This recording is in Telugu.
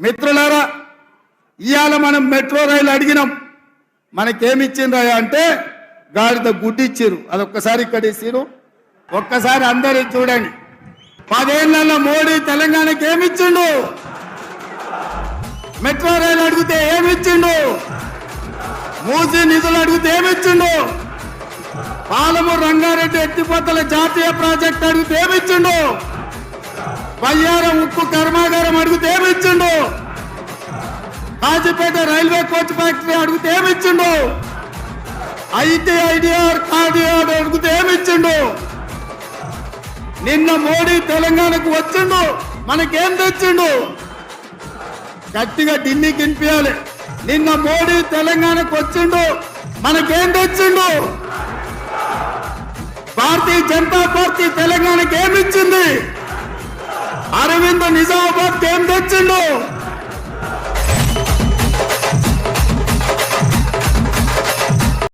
మిత్రులారా ఇవాళ మనం మెట్రో రైలు అడిగినాం. మనకేమిచ్చిండ్రా అంటే గాడిద గుట్టిచ్చిర్రు అదొక్కసారి ఇక్కడ ఇచ్చిర్రు. ఒక్కసారి అందరు చూడండి. పదేళ్ళలో మోడీ తెలంగాణకి ఏమిచ్చిండు? మెట్రో రైలు అడిగితే ఏమిచ్చిండు? మూసి నిధులు అడిగితే ఏమిచ్చిండు? పాలమూరు రంగారెడ్డి ఎత్తిపోతల జాతీయ ప్రాజెక్ట్ అడిగితే ఏమిచ్చిండు? బయ్యారం ఉక్కు కర్మాగారం రాజపేట రైల్వే కోచ్ ఫ్యాక్టరీ అడిగితే ఏమిచ్చిండు? ఐటీ ఐడిఆర్ కార్డిఆర్ అడిగితే ఏమిచ్చిండు? నిన్న మోడీ తెలంగాణకు వచ్చిండు మనకేం తెచ్చిండు? గట్టిగా ఢిల్లీ వినిపించాలి నిన్న మోడీ తెలంగాణకు వచ్చిండు మనకేం తెచ్చిండు? భారతీయ జనతా పార్టీ తెలంగాణకి ఏమిచ్చింది? అరవింద్ నిజామాబాద్ ఏం తెచ్చిండు?